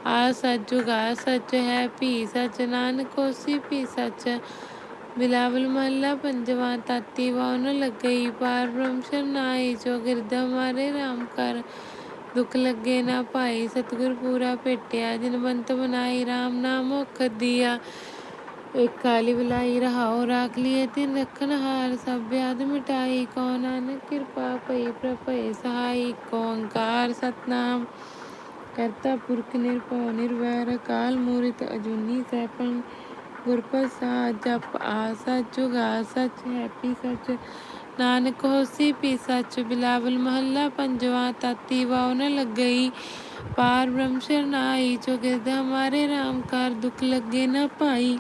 ਆ ਸਚ ਜੁਗਾ ਸਚ ਹੈ, ਭੀ ਸਚ ਨਾਨਕ ਹੋਸੀ ਭੀ ਸਚ। ਬਿਲਾਵਲ ਮਹੱਲਾ ਪੰਜਵਾਂ, ਤਾਤੀ ਵਾਉ ਲੱਗਈ, ਪਾਰ ਬ੍ਰਹਮ ਸ਼ਰਨਾਈ, ਜੋ ਗਿਰਦ ਮਾਰੇ RAM ਕਰ। ਦੁਖ ਲੱਗੇ ਨਾ ਭਾਈ, ਸਤਿਗੁਰ ਪੂਰਾ ਭੇਟਿਆ ਜਿਨਵੰਤ ਬਨਾਈ RAM ਨਾਮ ਔਖਦ ਦੀਆ। ਇੱਕ ਕਾਲੀ ਬੁਲਾਈ, ਰਹਾਓ, ਰਾਖ ਲਿਏ, ਤਿਨ ਰੱਖਣ ਹਾਰ, ਸਭ ਬਿਆਦ ਮਿਟਾਈ ਕੋ ਨਾਨਕ ਕਿਰਪਾ ਪਈ ਪ੍ਰਭੈ ਸਹਾਈ ਇਕ ਓੰਕਾਰ ਸਤਨਾਮ। ਕਰਤਾ ਪੁਰਖ ਨਿਰਭਉ, ਨਿਰਵੈਰ, ਅਕਾਲ ਮੂਰਤ ਅਜੂਨੀ ਸੈਭੰ ਗੁਰ ਪ੍ਰਸਾਦ ਜਪ ਆ, ਸਚ ਜੁਗਾ ਸਚ ਹੈ ਭੀ ਸਚ। ਨਾਨਕ ਹੋਸੀ ਭੀ ਸਚ ਬਿਲਾਵਲ ਮਹੱਲਾ ਪੰਜਵਾਂ, ਤਾਤੀ ਵਾਉ ਨ ਲੱਗਈ। ਪਾਰ ਬ੍ਰਹਮ ਸ਼ਰਨਾਈ ਜੋ ਗਿਰਦ ਹਮਾਰੇ RAM ਕਰ ਦੁਖ ਲੱਗੇ ਨਾ ਭਾਈ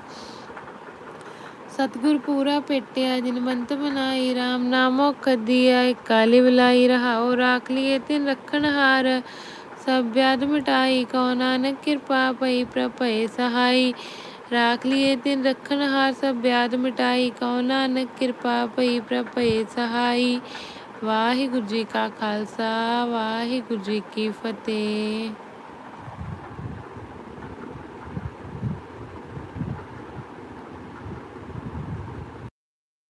ਸਤਿਗੁਰ ਪੂਰਾ ਭੇਟਿਆ ਜਿਨਵੰਤ ਬਨਾਈ RAM ਨਾਮ ਔਖਦ ਦੀਆ ਇੱਕ ਕਾਲੀ ਬੁਲਾਈ ਰਹਾਓ ਰਾਖ ਲਿਏ ਤਿਨ ਰੱਖਣ ਹਾਰ। ਸਭ ਬਿਆਦ ਮਿਟਾਈ ਕੋ ਨਾਨਕ ਕਿਰਪਾ ਪਈ, ਪ੍ਰਭੈ ਸਹਾਈ। ਰਾਖ ਲਿਏ ਤਿਨ ਰੱਖਣ ਹਾਰ ਸਭ ਬਿਆਦ ਮਿਟਾਈ ਕੋ ਨਾਨਕ ਕਿਰਪਾ ਪਈ ਪ੍ਰਭੈ ਸਹਾਈ। ਵਾਹਿਗੁਰੂ ਜੀ ਕਾ ਖਾਲਸਾ, ਵਾਹਿਗੁਰੂ ਜੀ ਕੀ ਫਤਿਹ।